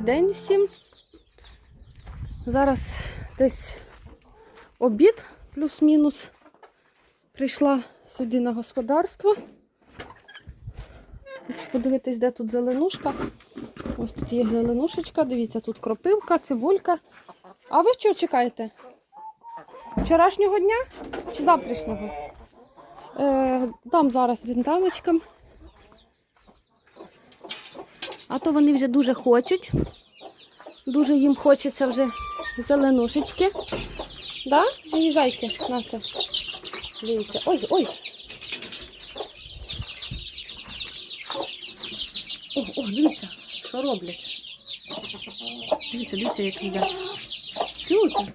день всім. Зараз десь обід, плюс-мінус. Прийшла сюди на господарство. Хочу подивитись, де тут зеленушка. Ось тут є зеленушечка. Дивіться, тут кропивка, цибулька. А ви що чекаєте? Вчорашнього дня чи завтрашнього? Е, дам зараз він дамочкам. А то вони вже дуже хочуть. Дуже їм хочеться вже зеленушечки. Да? Мої зайки, нате. Дивіться. Ой, ой. О, о, дивіться, що роблять. Дивіться, дивіться, як їдять. Чуєте?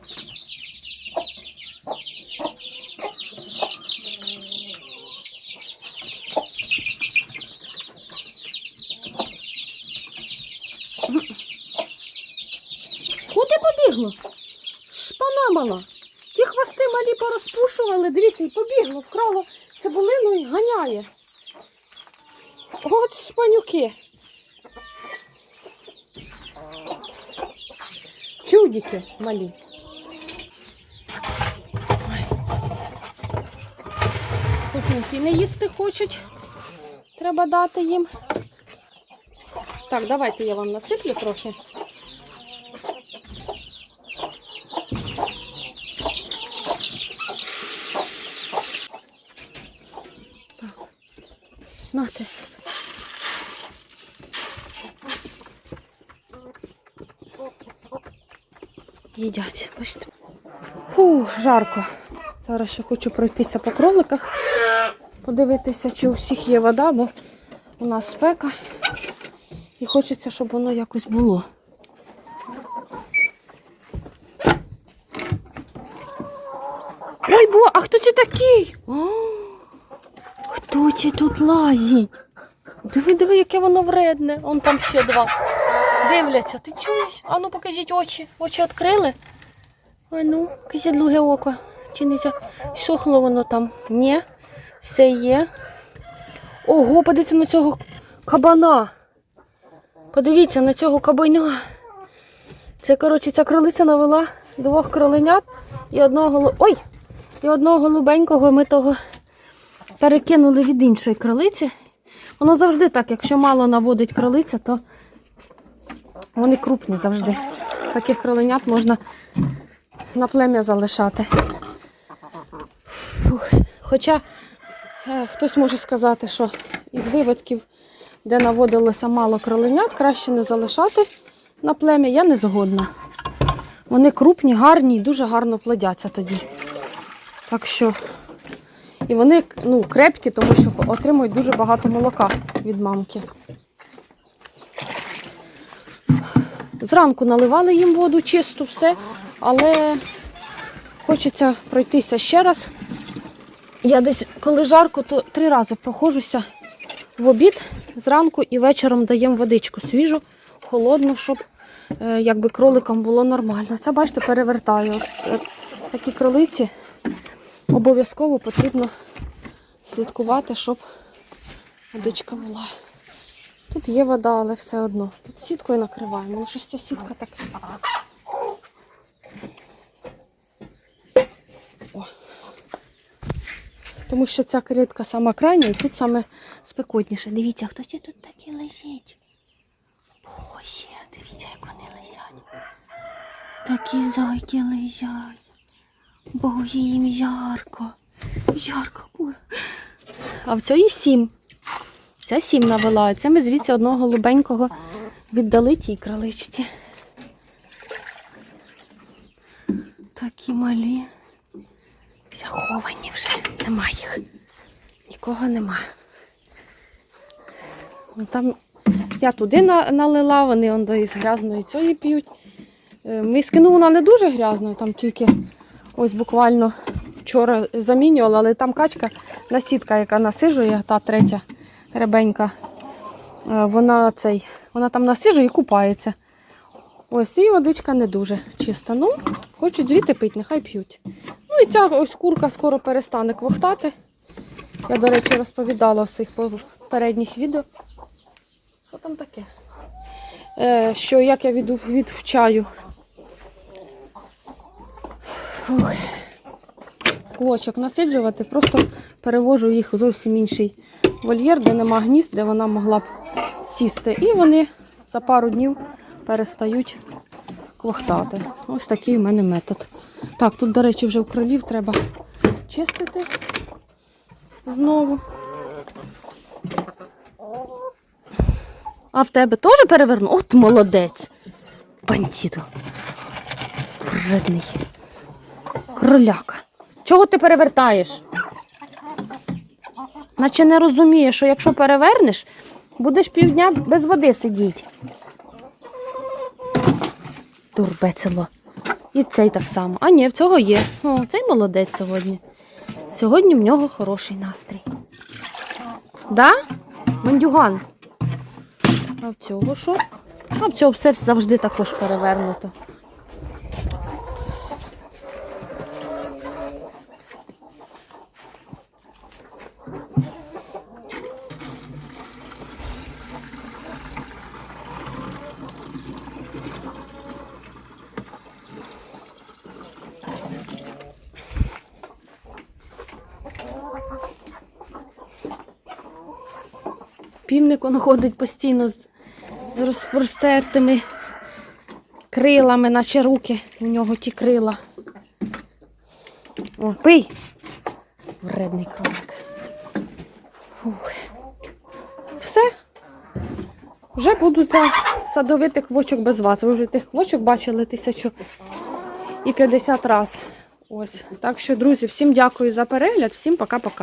Побігло? Шпана мала. Ті хвости малі порозпушували, дивіться, і побігло, вкрало цибулину і ганяє. От шпанюки. Чудики малі. Путінки не їсти хочуть. Треба дати їм. Так, давайте я вам насиплю трохи. Так. Нате. Їдять, бачите. Фух, жарко. Зараз ще хочу пройтися по кроликах, подивитися, чи у всіх є вода, бо у нас спека. І хочеться, щоб воно якось було. Ой, бо, а хто це такий? О, хто це тут лазить? Диви, диви, яке воно вредне. Он там ще два. Дивляться, ти чуєш? Ану, покажіть очі. Очі відкрили. Ой, ну, кажіть друге око. Чи не за- сохло воно там? Ні. Все є. Ого, подивіться на цього кабана. Подивіться на цього кабаня. Це, коротше, ця кролиця навела двох кроленят і одного. Ой! І одного голубенького ми того перекинули від іншої кролиці. Воно завжди так, якщо мало наводить кролиця, то вони крупні завжди. Таких кроленят можна на плем'я залишати. Фух. Хоча е, хтось може сказати, що із виводків, де наводилося мало кроленят, краще не залишати на плем'я, я не згодна. Вони крупні, гарні і дуже гарно плодяться тоді. Так що, і вони ну, крепкі, тому що отримують дуже багато молока від мамки. Зранку наливали їм воду чисту, все, але хочеться пройтися ще раз. Я десь, коли жарко, то три рази проходжуся в обід зранку і вечором даємо водичку свіжу, холодну, щоб е, якби кроликам було нормально. Це, бачите, перевертаю. Е, Такі кролиці обов'язково потрібно слідкувати, щоб водичка була. Тут є вода, але все одно. Тут сіткою накриваємо. Ну, щось ця сітка так. Тому що ця клітка сама крайня і тут саме спекотніше. Дивіться, хто це тут такі лежить? Боже, дивіться, як вони лежать. Такі зайки лежать. Боже, їм ярко. Ярко. А в цій сім. Це сім навела. а Це ми звідси одного голубенького віддали тій краличці. Такі малі. Заховані вже. Нема їх. Нікого нема. Ну, Там я туди налила, вони он до із грязної цієї п'ють. Е, Мискину вона не дуже грязна, там тільки ось буквально вчора замінювала, але там качка насідка, яка насижує, та третя ребенька. е, Вона цей, вона там насижує і купається. Ось і водичка не дуже чиста. Ну, хочуть звідти пити, нехай п'ють. Ну і ця ось курка скоро перестане квохтати. Я, до речі, розповідала в цих попередніх відео. Що там таке? е, що як я відвчаю. Фух. Квочок насиджувати, просто перевожу їх у зовсім інший вольєр, де нема гнізд, де вона могла б сісти. І вони за пару днів перестають квохтати. Ось такий в мене метод. Так, тут, до речі, вже в кролів треба чистити знову. А в тебе теж переверну? От молодець. Бандіто. Вредний. Кроляка. Чого ти перевертаєш? Наче не розумієш, що якщо перевернеш, будеш півдня без води сидіти. Турбецело. І цей так само. А ні, в цього є. О, цей молодець сьогодні. Сьогодні в нього хороший настрій. Да? Мандюган. А в цього що? А в цього все завжди також перевернуто. Півник він ходить постійно з розпростертими крилами, наче руки у нього ті крила. О, пий! Вредний кролик. Фух. Все. Вже буду садовити квочок без вас. Ви вже тих квочок бачили тисячу і 50 разів. Ось. Так що, друзі, всім дякую за перегляд, всім пока-пока.